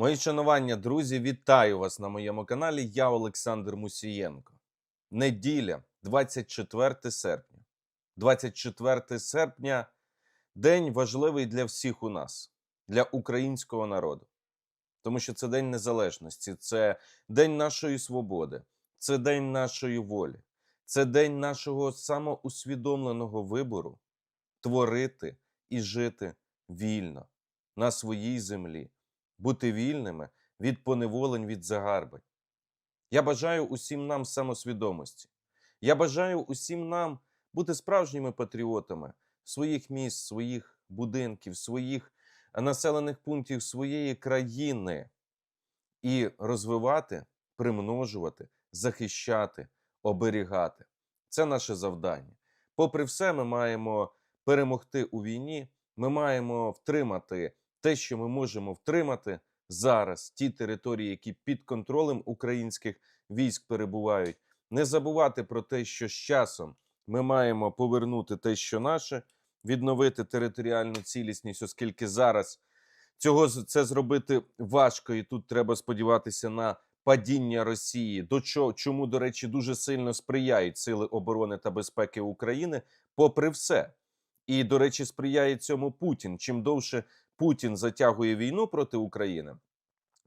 Мої шанування, друзі, вітаю вас на моєму каналі. Я Олександр Мусієнко. Неділя, 24 серпня. 24 серпня день важливий для всіх у нас, для українського народу. Тому що це День Незалежності, це День нашої свободи, це День нашої волі, це день нашого самоусвідомленого вибору творити і жити вільно на своїй землі бути вільними від поневолень, від загарбань. Я бажаю усім нам самосвідомості. Я бажаю усім нам бути справжніми патріотами своїх міст, своїх будинків, своїх населених пунктів своєї країни і розвивати, примножувати, захищати, оберігати. Це наше завдання. Попри все, ми маємо перемогти у війні. Ми маємо втримати те, що ми можемо втримати зараз, ті території, які під контролем українських військ перебувають, не забувати про те, що з часом ми маємо повернути те, що наше, відновити територіальну цілісність, оскільки зараз цього це зробити важко, і тут треба сподіватися на падіння Росії. До чого чому, до речі, дуже сильно сприяють сили оборони та безпеки України, попри все. І, до речі, сприяє цьому Путін. Чим довше Путін затягує війну проти України,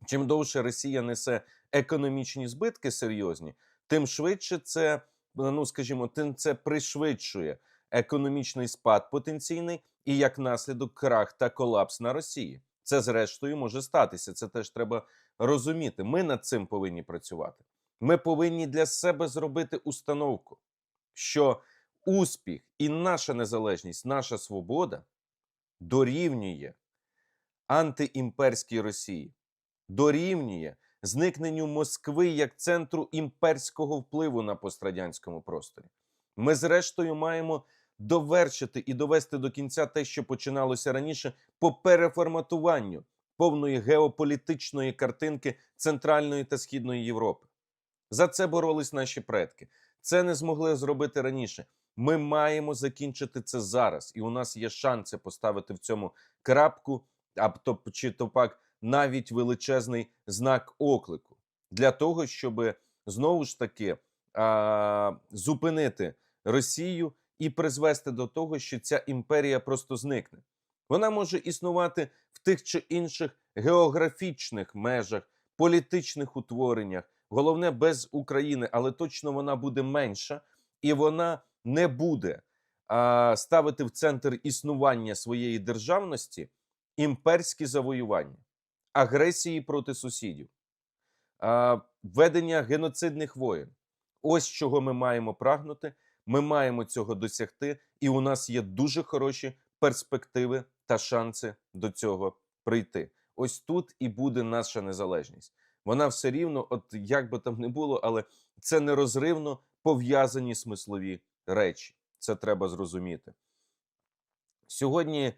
чим довше Росія несе економічні збитки серйозні, тим швидше це, ну скажімо, тим це пришвидшує економічний спад потенційний і як наслідок крах та колапс на Росії. Це зрештою може статися. Це теж треба розуміти. Ми над цим повинні працювати. Ми повинні для себе зробити установку, що успіх і наша незалежність, наша свобода дорівнює антиімперській Росії, дорівнює зникненню Москви як центру імперського впливу на пострадянському просторі. Ми, зрештою, маємо довершити і довести до кінця те, що починалося раніше, по переформатуванню повної геополітичної картинки Центральної та Східної Європи. За це боролись наші предки. Це не змогли зробити раніше. Ми маємо закінчити це зараз, і у нас є шанси поставити в цьому крапку, а то чи то пак навіть величезний знак оклику для того, щоб знову ж таки а, зупинити Росію і призвести до того, що ця імперія просто зникне. Вона може існувати в тих чи інших географічних межах, політичних утвореннях, головне без України, але точно вона буде менша і вона не буде а, ставити в центр існування своєї державності імперські завоювання, агресії проти сусідів, ведення геноцидних воєн. Ось чого ми маємо прагнути. Ми маємо цього досягти, і у нас є дуже хороші перспективи та шанси до цього прийти. Ось тут і буде наша незалежність. Вона все рівно, от як би там не було, але це нерозривно пов'язані смислові речі. Це треба зрозуміти. Сьогодні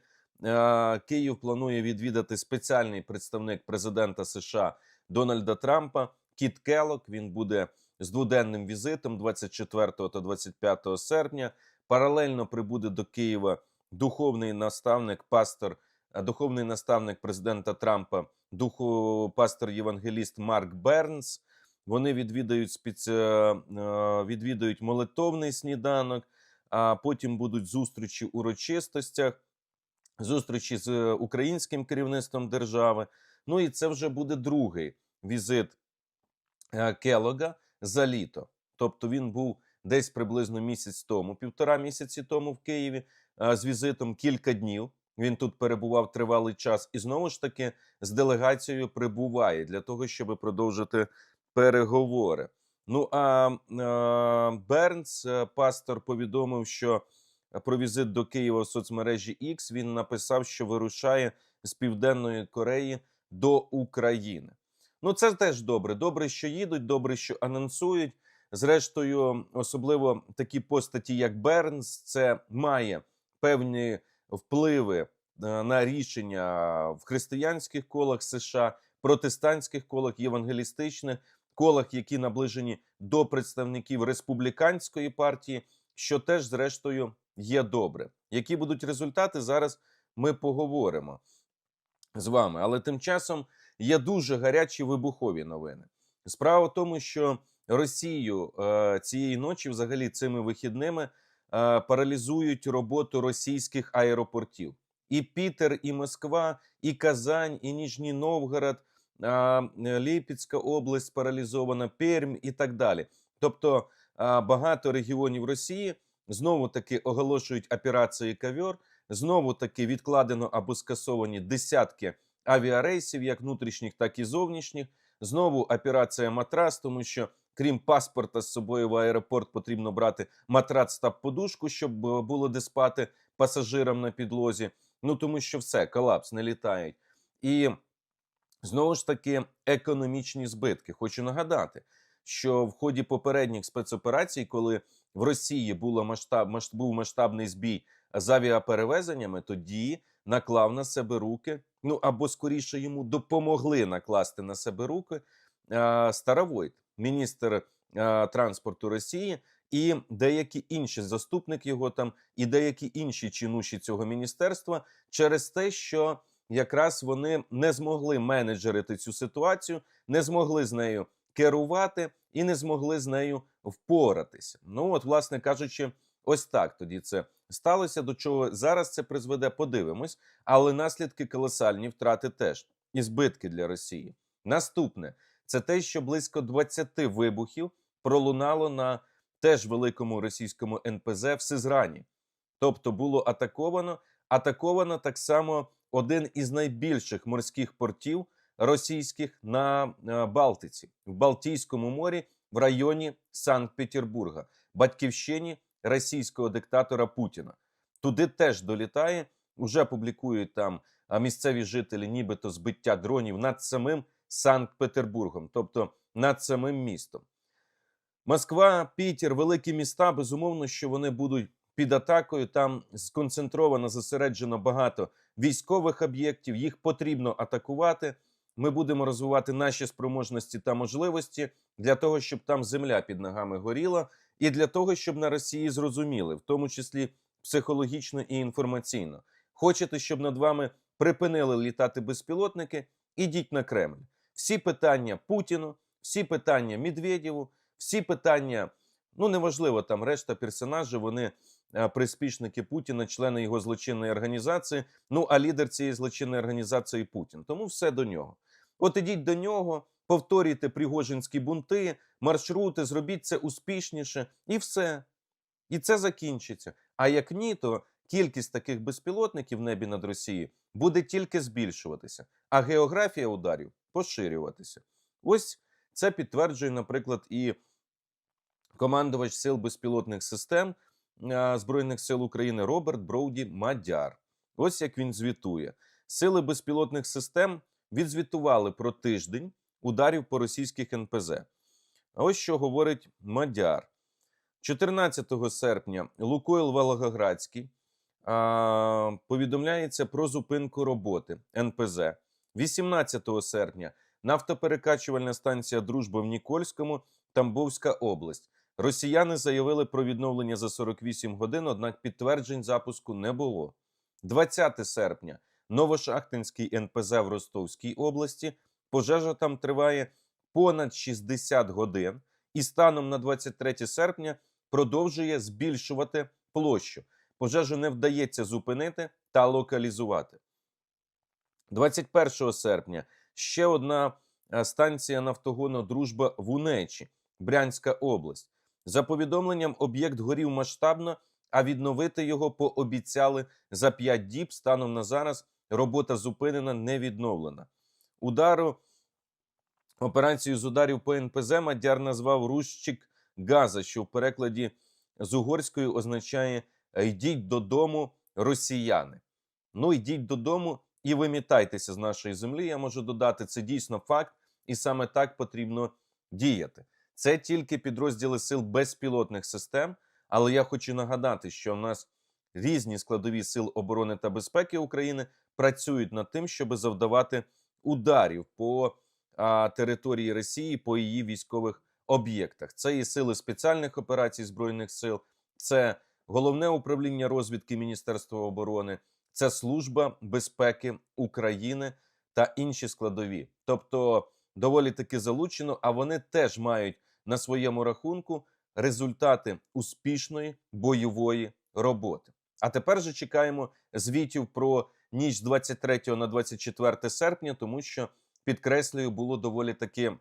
Київ планує відвідати спеціальний представник президента США Дональда Трампа Кіт Келок. Він буде з дводенним візитом 24 та 25 серпня. Паралельно прибуде до Києва духовний наставник, пастор, духовний наставник президента Трампа, духу пастор євангеліст Марк Бернс. Вони відвідають спеці... відвідають молитовний сніданок, а потім будуть зустрічі урочистостях, зустрічі з українським керівництвом держави. Ну і це вже буде другий візит Келога за літо. Тобто він був десь приблизно місяць тому, півтора місяці тому в Києві з візитом кілька днів. Він тут перебував тривалий час, і знову ж таки з делегацією прибуває для того, щоб продовжити переговори. Ну а е, Бернс, пастор, повідомив, що про візит до Києва в соцмережі X він написав, що вирушає з Південної Кореї до України. Ну, це теж добре. Добре, що їдуть, добре, що анонсують. Зрештою, особливо такі постаті, як Бернс, це має певні впливи на рішення в християнських колах США, протестантських колах, євангелістичних колах, які наближені до представників республіканської партії, що теж, зрештою, є добре. Які будуть результати зараз? Ми поговоримо. з вами. Але тим часом є дуже гарячі вибухові новини. Справа в тому, що Росію е, цієї ночі, взагалі, цими вихідними е, паралізують роботу російських аеропортів. І Пітер, і Москва, і Казань, і Ніжній Новгород, е, Ліпецька область паралізована, Пермь і так далі. Тобто а, багато регіонів Росії знову таки оголошують операції Кавьор, знову таки відкладено або скасовані десятки авіарейсів, як внутрішніх, так і зовнішніх. Знову операція матрас, тому що крім паспорта з собою в аеропорт потрібно брати матрац та подушку, щоб е, було де спати пасажирам на підлозі. Ну тому що все, колапс, не літають. І знову ж таки економічні збитки. Хочу нагадати, що в ході попередніх спецоперацій, коли в Росії було масштаб, масштаб був масштабний збій з авіаперевезеннями, тоді наклав на себе руки. Ну або скоріше йому допомогли накласти на себе руки е, Старовойт, міністр е, транспорту Росії, і деякі інші заступник його там, і деякі інші чинуші цього міністерства через те, що якраз вони не змогли менеджерити цю ситуацію, не змогли з нею керувати і не змогли з нею впоратися. Ну от, власне кажучи, ось так тоді це сталося. До чого зараз це призведе, подивимось, але наслідки колосальні втрати теж і збитки для Росії. Наступне це те, що близько 20 вибухів пролунало на теж великому російському НПЗ в Сизрані. Тобто було атаковано, атаковано так само один із найбільших морських портів російських на е, Балтиці в Балтійському морі в районі Санкт-Петербурга, батьківщині російського диктатора Путіна. Туди теж долітає. Уже публікують там місцеві жителі, нібито збиття дронів над самим Санкт-Петербургом, тобто над самим містом. Москва, Пітер, великі міста. Безумовно, що вони будуть під атакою. Там сконцентровано, зосереджено багато військових об'єктів. Їх потрібно атакувати. Ми будемо розвивати наші спроможності та можливості для того, щоб там земля під ногами горіла, і для того, щоб на Росії зрозуміли, в тому числі психологічно і інформаційно. Хочете, щоб над вами припинили літати безпілотники? Ідіть на Кремль. Всі питання Путіну, всі питання Медведєву, всі питання, ну неважливо, там решта персонажів, вони приспішники Путіна, члени його злочинної організації. Ну а лідер цієї злочинної організації Путін. Тому все до нього. От ідіть до нього, повторюйте пригожинські бунти, маршрути, зробіть це успішніше, і все. І це закінчиться. А як ні, то кількість таких безпілотників в небі над Росією буде тільки збільшуватися, а географія ударів поширюватися. Ось це підтверджує, наприклад, і командувач сил безпілотних систем Збройних сил України Роберт Броуді Мадяр. Ось як він звітує: сили безпілотних систем відзвітували про тиждень ударів по російських НПЗ. Ось що говорить Мадяр. 14 серпня Лукойл Волгоградський а, повідомляється про зупинку роботи НПЗ. 18 серпня нафтоперекачувальна станція Дружба в Нікольському, Тамбовська область. Росіяни заявили про відновлення за 48 годин, однак підтверджень запуску не було. 20 серпня Новошахтинський НПЗ в Ростовській області. Пожежа там триває понад 60 годин, і станом на 23 серпня продовжує збільшувати площу. Пожежу не вдається зупинити та локалізувати. 21 серпня ще одна е, станція нафтогону Дружба в Унечі, Брянська область. За повідомленням, об'єкт горів масштабно, а відновити його пообіцяли за 5 діб. Станом на зараз робота зупинена, не відновлена. Удару операцію з ударів по НПЗ Мадяр назвав Рущик Газа, що в перекладі з угорської означає йдіть додому, росіяни. Ну, йдіть додому і вимітайтеся з нашої землі. Я можу додати, це дійсно факт, і саме так потрібно діяти. Це тільки підрозділи сил безпілотних систем. Але я хочу нагадати, що в нас різні складові сил оборони та безпеки України працюють над тим, щоб завдавати ударів по а, території Росії, по її військових об'єктах. Це і сили спеціальних операцій збройних сил, це головне управління розвідки Міністерства оборони, це Служба безпеки України та інші складові. Тобто доволі таки залучено, а вони теж мають на своєму рахунку результати успішної бойової роботи. А тепер же чекаємо звітів про ніч з 23 на 24 серпня, тому що підкреслюю, було доволі таки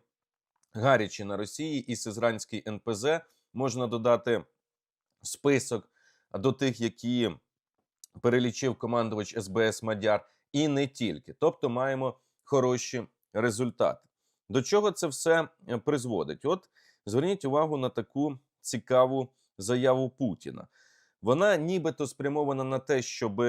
гаряче на Росії і Сизранський НПЗ. Можна додати список до тих, які перелічив командувач СБС Мадяр, і не тільки. Тобто маємо хороші результати. До чого це все е, призводить? От зверніть увагу на таку цікаву заяву Путіна. Вона нібито спрямована на те, щоб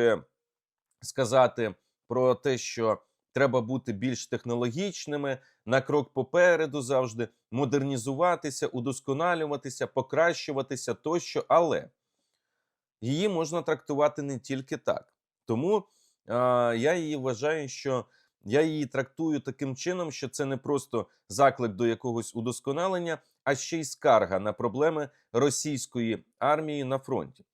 сказати про те, що треба бути більш технологічними, на крок попереду завжди модернізуватися, удосконалюватися, покращуватися тощо, але її можна трактувати не тільки так. Тому а, я її вважаю, що я її трактую таким чином, що це не просто заклик до якогось удосконалення, а ще й скарга на проблеми російської армії на фронті.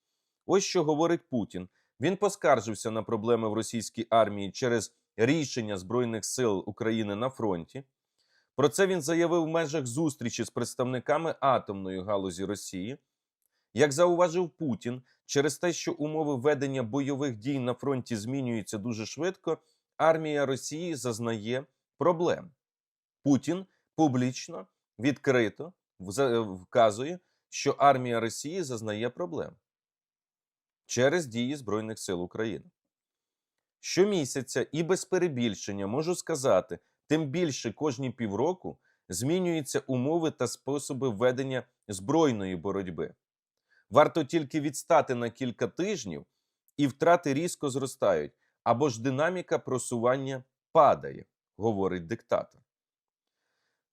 Ось що говорить Путін. Він поскаржився на проблеми в російській армії через рішення Збройних сил України на фронті. Про це він заявив в межах зустрічі з представниками атомної галузі Росії. Як зауважив Путін, через те, що умови ведення бойових дій на фронті змінюються дуже швидко, армія Росії зазнає проблем. Путін публічно відкрито вказує, що армія Росії зазнає проблем через дії Збройних сил України. Щомісяця і без перебільшення можу сказати, тим більше кожні півроку змінюються умови та способи ведення збройної боротьби. Варто тільки відстати на кілька тижнів, і втрати різко зростають, або ж динаміка просування падає, говорить диктатор.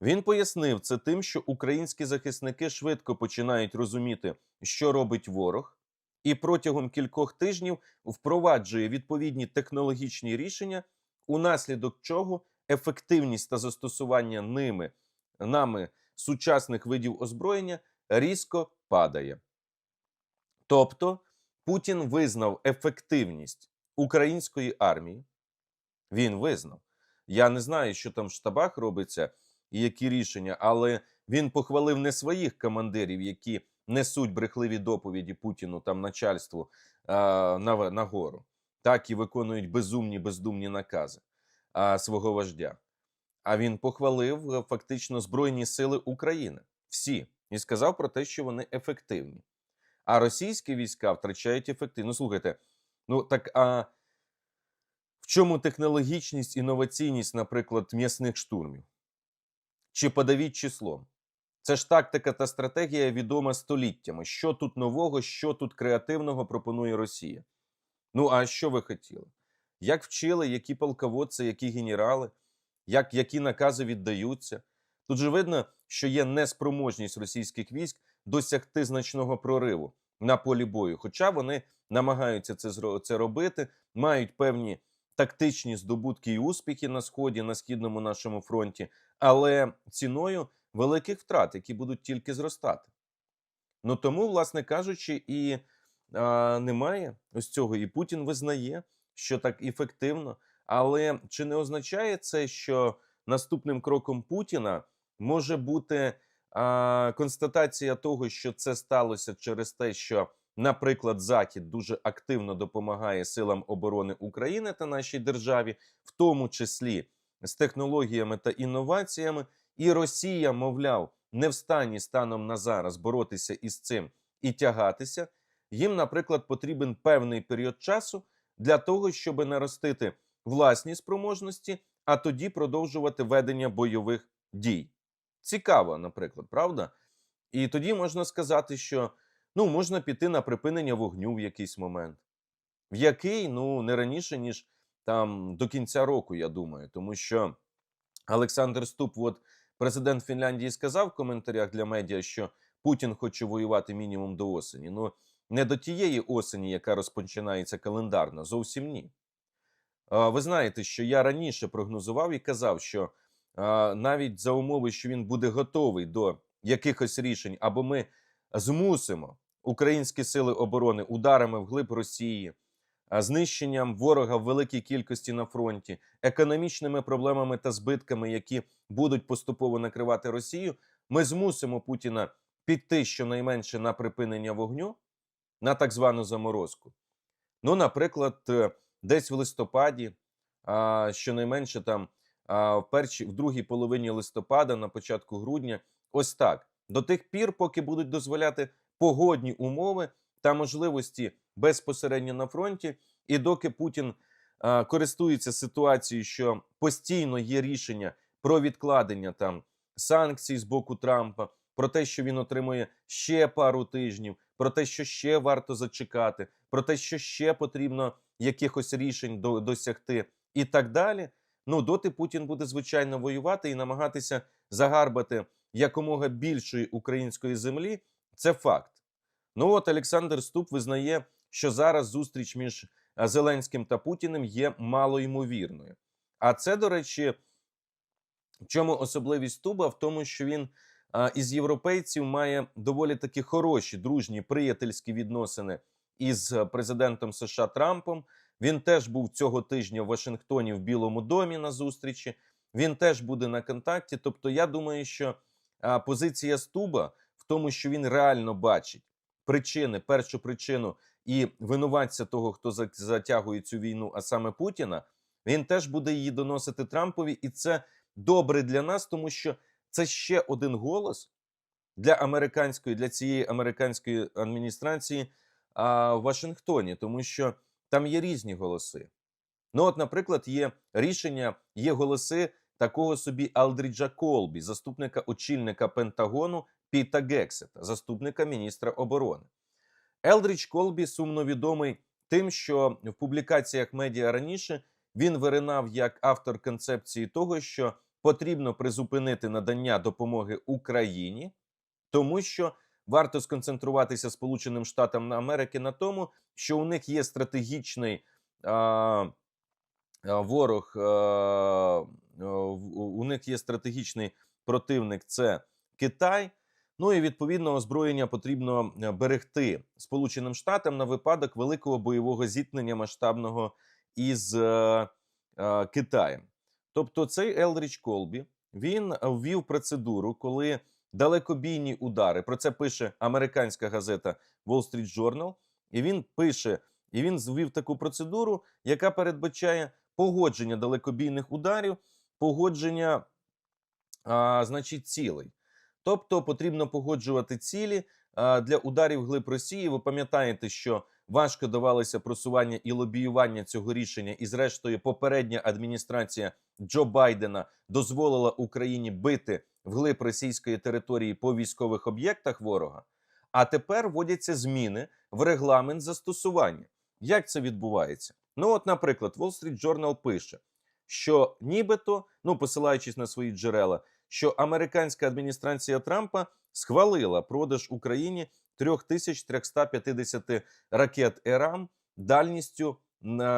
Він пояснив це тим, що українські захисники швидко починають розуміти, що робить ворог, і протягом кількох тижнів впроваджує відповідні технологічні рішення, унаслідок чого ефективність та застосування ними нами сучасних видів озброєння різко падає. Тобто Путін визнав ефективність української армії. Він визнав. Я не знаю, що там в штабах робиться і які рішення, але він похвалив не своїх командирів, які несуть брехливі доповіді Путіну там начальству а, на, так і виконують безумні, бездумні накази а, свого вождя. А він похвалив е, фактично Збройні Сили України всі і сказав про те, що вони ефективні. А російські війська втрачають ефективність. Ну, слухайте, ну так а в чому технологічність, інноваційність, наприклад, м'ясних штурмів? Чи подавіть числом? Це ж тактика та стратегія відома століттями. Що тут нового, що тут креативного пропонує Росія? Ну, а що ви хотіли? Як вчили, які полководці, які генерали, як, які накази віддаються? Тут же видно, що є неспроможність російських військ досягти значного прориву на полі бою. Хоча вони намагаються це, це робити, мають певні тактичні здобутки і успіхи на сході, на східному нашому фронті, але ціною великих втрат, які будуть тільки зростати. Ну тому, власне кажучи, і а, немає ось цього. І Путін визнає, що так ефективно. Але чи не означає це, що наступним кроком Путіна може бути а, констатація того, що це сталося через те, що, наприклад, Захід дуже активно допомагає силам оборони України та нашій державі, в тому числі з технологіями та інноваціями, і Росія, мовляв, не в стані станом на зараз боротися із цим і тягатися. Їм, наприклад, потрібен певний період часу для того, щоб наростити власні спроможності, а тоді продовжувати ведення бойових дій. Цікаво, наприклад, правда? І тоді можна сказати, що ну, можна піти на припинення вогню в якийсь момент. В який, ну, не раніше, ніж там до кінця року, я думаю, тому що Олександр Ступ, от президент Фінляндії, сказав в коментарях для медіа, що Путін хоче воювати мінімум до осені. Ну, не до тієї осені, яка розпочинається календарно, зовсім ні. Ви знаєте, що я раніше прогнозував і казав, що навіть за умови, що він буде готовий до якихось рішень, або ми змусимо українські сили оборони ударами вглиб Росії, знищенням ворога в великій кількості на фронті, економічними проблемами та збитками, які будуть поступово накривати Росію, ми змусимо Путіна піти щонайменше на припинення вогню, на так звану заморозку. Ну, наприклад, е, десь в листопаді, щонайменше там в першій, в другій половині листопада, на початку грудня, ось так. До тих пір, поки будуть дозволяти погодні умови та можливості безпосередньо на фронті, і доки Путін а, користується ситуацією, що постійно є рішення про відкладення там санкцій з боку Трампа, про те, що він отримує ще пару тижнів, про те, що ще варто зачекати, про те, що ще потрібно якихось рішень до, досягти, і так далі. Ну, доти Путін буде звичайно воювати і намагатися загарбати якомога більшої української землі. Це факт. Ну от Олександр Ступ визнає, що зараз зустріч між Зеленським та Путіним є малоймовірною. А це, до речі, чому особливість Туба? В тому, що він із європейців має доволі таки хороші, дружні, приятельські відносини із е, президентом США Трампом. Він теж був цього тижня в Вашингтоні в Білому домі на зустрічі. Він теж буде на контакті. Тобто, я думаю, що позиція Стуба тому, що він реально бачить причини, першу причину і винуватця того, хто затягує цю війну, а саме Путіна, він теж буде її доносити Трампові, і це добре для нас, тому що це ще один голос для американської, для цієї американської адміністрації а, в Вашингтоні, тому що там є різні голоси. Ну, от, наприклад, є рішення, є голоси такого собі Алдріджа Колбі, заступника очільника Пентагону Піта Гексета, заступника міністра оборони. Елдріч Колбі сумно відомий тим, що в публікаціях медіа раніше він виринав як автор концепції того, що потрібно призупинити надання допомоги Україні, тому що варто сконцентруватися Сполученим Штатам Америки на тому, що у них є стратегічний а, ворог, а, у них є стратегічний противник це Китай. Ну і відповідно озброєння потрібно е, берегти Сполученим Штатам на випадок великого бойового зіткнення масштабного із е, е, Китаєм. Тобто, цей Елріч Колбі він ввів процедуру, коли далекобійні удари. Про це пише американська газета Wall Street Journal, і він пише, і він ввів таку процедуру, яка передбачає погодження далекобійних ударів, погодження, а, значить, цілей. Тобто потрібно погоджувати цілі для ударів глиб Росії. Ви пам'ятаєте, що важко давалося просування і лобіювання цього рішення, і, зрештою, попередня адміністрація Джо Байдена дозволила Україні бити вглиб російської території по військових об'єктах ворога. А тепер вводяться зміни в регламент застосування. Як це відбувається? Ну, от, наприклад, Wall Street Journal пише, що нібито, ну посилаючись на свої джерела, що американська адміністрація Трампа схвалила продаж Україні 3350 ракет ЕРАМ дальністю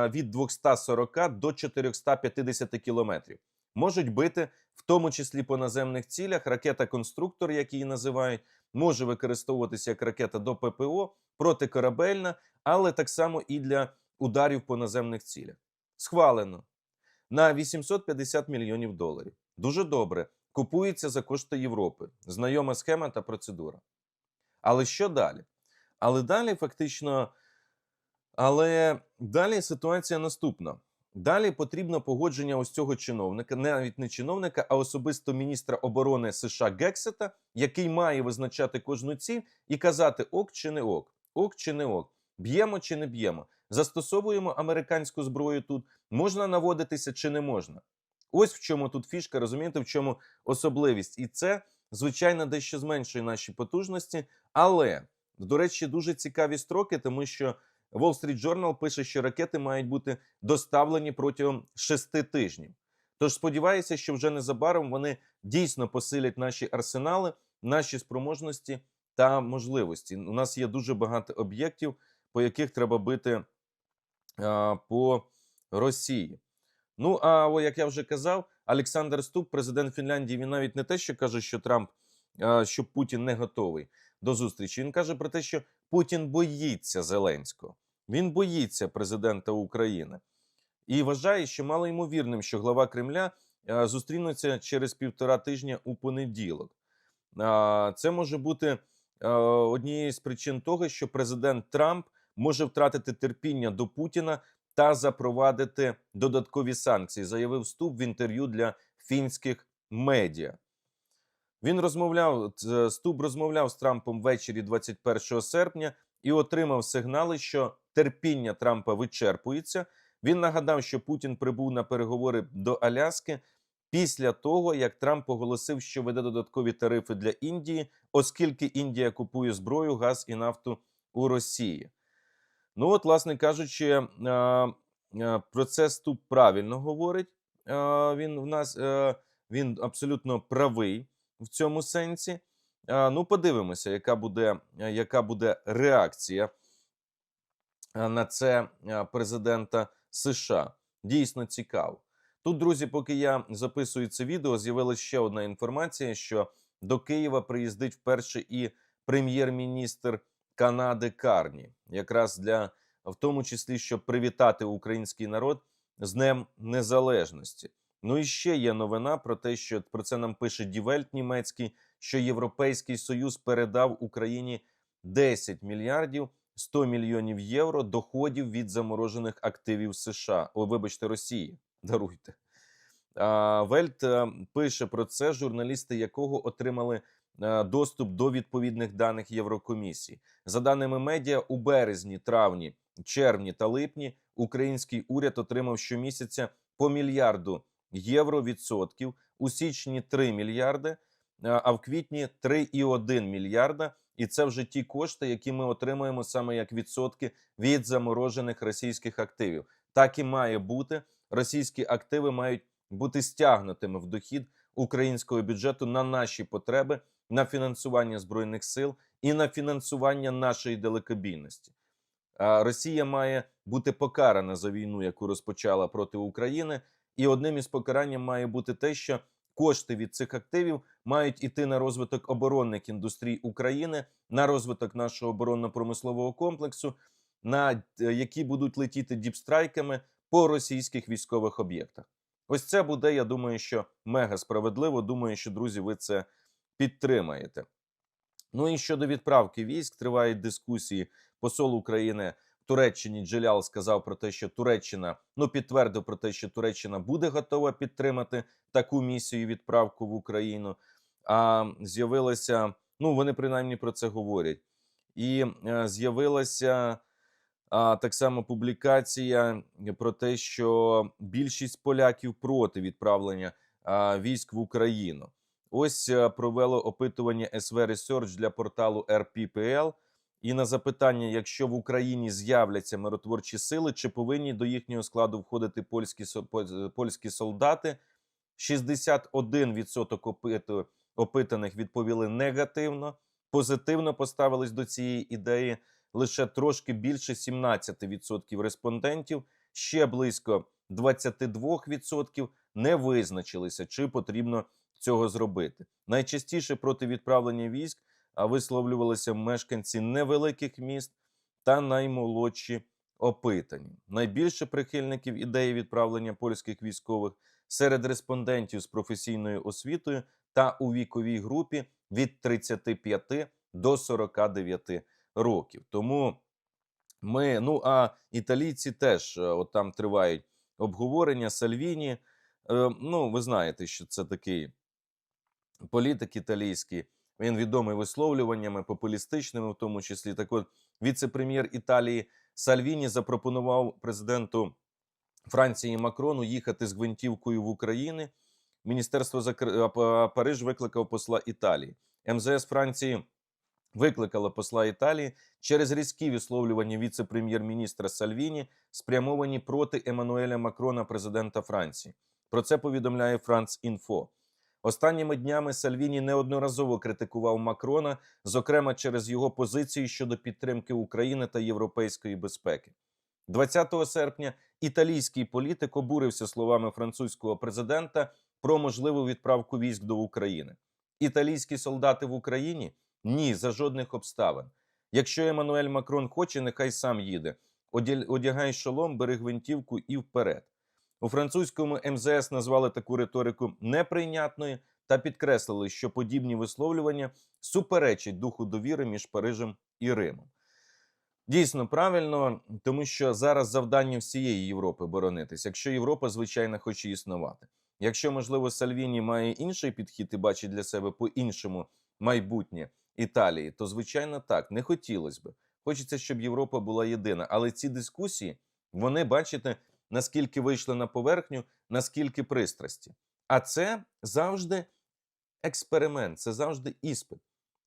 від 240 до 450 кілометрів. Можуть бити в тому числі по наземних цілях. Ракета конструктор, як її називають, може використовуватися як ракета до ППО, протикорабельна, але так само і для ударів по наземних цілях. Схвалено на 850 мільйонів доларів. Дуже добре. Купується за кошти Європи. Знайома схема та процедура. Але що далі? Але далі фактично, але далі ситуація наступна. Далі потрібно погодження ось цього чиновника, навіть не чиновника, а особисто міністра оборони США Гексета, який має визначати кожну ціль і казати ок чи не ок, ок чи не ок, б'ємо чи не б'ємо, застосовуємо американську зброю тут, можна наводитися чи не можна. Ось в чому тут фішка, розумієте, в чому особливість. І це, звичайно, дещо зменшує наші потужності. Але, до речі, дуже цікаві строки, тому що Wall Street Journal пише, що ракети мають бути доставлені протягом шести тижнів. Тож сподіваюся, що вже незабаром вони дійсно посилять наші арсенали, наші спроможності та можливості. У нас є дуже багато об'єктів, по яких треба бити а, по Росії. Ну а як я вже казав, Олександр Ступ, президент Фінляндії, він навіть не те, що каже, що Трамп, що Путін не готовий до зустрічі. Він каже про те, що Путін боїться Зеленського. Він боїться президента України і вважає, що мало ймовірним, що глава Кремля зустрінуться через півтора тижня у понеділок. Це може бути однією з причин того, що президент Трамп може втратити терпіння до Путіна та запровадити додаткові санкції, заявив Ступ в інтерв'ю для фінських медіа. Він розмовляв ц- Ступ розмовляв з Трампом ввечері 21 серпня і отримав сигнали, що терпіння Трампа вичерпується. Він нагадав, що Путін прибув на переговори до Аляски після того, як Трамп оголосив, що веде додаткові тарифи для Індії, оскільки Індія купує зброю, газ і нафту у Росії. Ну, от, власне кажучи, е, е, про це Ступ правильно говорить. Е, Він в нас він абсолютно правий в цьому сенсі. Ну, подивимося, яка буде, яка буде реакція на це президента США. Дійсно цікаво. Тут, друзі, поки я записую це відео, з'явилася ще одна інформація, що до Києва приїздить вперше і прем'єр-міністр Канади Карні, якраз для в тому числі, щоб привітати український народ з Днем Незалежності. Ну і ще є новина про те, що про це нам пише Дівельт німецький, що Європейський Союз передав Україні 10 мільярдів 100 мільйонів євро доходів від заморожених активів США. О, вибачте, Росії. Даруйте. А, Вельт пише про це, журналісти якого отримали доступ до відповідних даних Єврокомісії. За даними медіа, у березні, травні, червні та липні український уряд отримав щомісяця по мільярду євро відсотків, у січні 3 мільярди, е, а в квітні 3,1 мільярда. І це вже ті кошти, які ми отримуємо саме як відсотки від заморожених російських активів. Так і має бути. Російські активи мають бути стягнутими в дохід українського бюджету на наші потреби, на фінансування збройних сил і на фінансування нашої далекобійності. Росія має бути покарана за війну, яку розпочала проти України, і одним із покаранням має бути те, що кошти від цих активів мають іти на розвиток оборонних індустрій України, на розвиток нашого оборонно-промислового комплексу, на е, які будуть летіти діпстрайками по російських військових об'єктах. Ось це буде, я думаю, що мега справедливо. Думаю, що друзі, ви це підтримаєте. Ну і щодо відправки військ, тривають дискусії. Посол України в Туреччині Джелял сказав про те, що Туреччина ну підтвердив про те, що Туреччина буде готова підтримати таку місію відправку в Україну. А з'явилася, ну вони принаймні про це говорять, і е, з'явилася а, так само публікація про те, що більшість поляків проти відправлення а, військ в Україну. Ось е, провело опитування SV Research для порталу RPPL. І на запитання, якщо в Україні з'являться миротворчі сили, чи повинні до їхнього складу входити польські польські солдати, 61% опиту- опитаних відповіли негативно, позитивно поставились до цієї ідеї. Лише трошки більше 17% респондентів, ще близько 22% не визначилися, чи потрібно цього зробити. Найчастіше проти відправлення військ висловлювалися мешканці невеликих міст та наймолодші опитані. Найбільше прихильників ідеї відправлення польських військових серед респондентів з професійною освітою та у віковій групі від 35 до 49 років. Тому ми, ну а італійці теж е, от там тривають обговорення Сальвіні. Е, ну, ви знаєте, що це такий політик італійський. Він відомий висловлюваннями популістичними, в тому числі. Так от, віце-прем'єр Італії Сальвіні запропонував президенту Франції Макрону їхати з гвинтівкою в Україну. Міністерство закр... Париж викликав посла Італії. МЗС Франції викликала посла Італії через різкі висловлювання віце-прем'єр-міністра Сальвіні, спрямовані проти Еммануеля Макрона, президента Франції. Про це повідомляє Франц Інфо. Останніми днями Сальвіні неодноразово критикував Макрона, зокрема через його позиції щодо підтримки України та європейської безпеки. 20 серпня італійський політик обурився словами французького президента про можливу відправку військ до України. Італійські солдати в Україні ні, за жодних обставин. Якщо Еммануель Макрон хоче, нехай сам їде. одягай шолом, бери гвинтівку і вперед. У французькому МЗС назвали таку риторику неприйнятною та підкреслили, що подібні висловлювання суперечать духу довіри між Парижем і Римом. Дійсно правильно, тому що зараз завдання всієї Європи боронитись, якщо Європа, звичайно, хоче існувати. Якщо, можливо, Сальвіні має інший підхід і бачить для себе по-іншому майбутнє Італії, то звичайно так не хотілося би. Хочеться, щоб Європа була єдина. Але ці дискусії, вони бачите, наскільки вийшли на поверхню, наскільки пристрасті. А це завжди експеримент, це завжди іспит.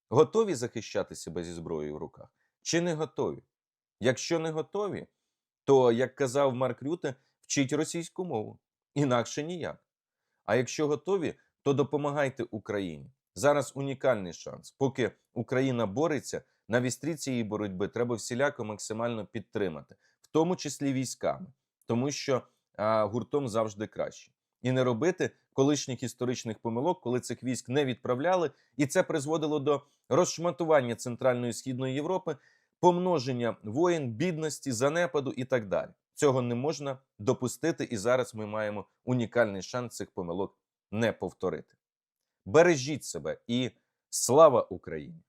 Готові захищати себе зі зброєю в руках чи не готові? Якщо не готові, то, як казав Марк Рюте, вчіть російську мову. Інакше ніяк. А якщо готові, то допомагайте Україні. Зараз унікальний шанс. Поки Україна бореться, на вістрі цієї боротьби треба всіляко максимально підтримати, в тому числі військами, тому що а, гуртом завжди краще. І не робити колишніх історичних помилок, коли цих військ не відправляли, і це призводило до розшматування Центральної і Східної Європи, помноження воєн, бідності, занепаду і так далі. Цього не можна допустити, і зараз ми маємо унікальний шанс цих помилок не повторити. Бережіть себе і слава Україні!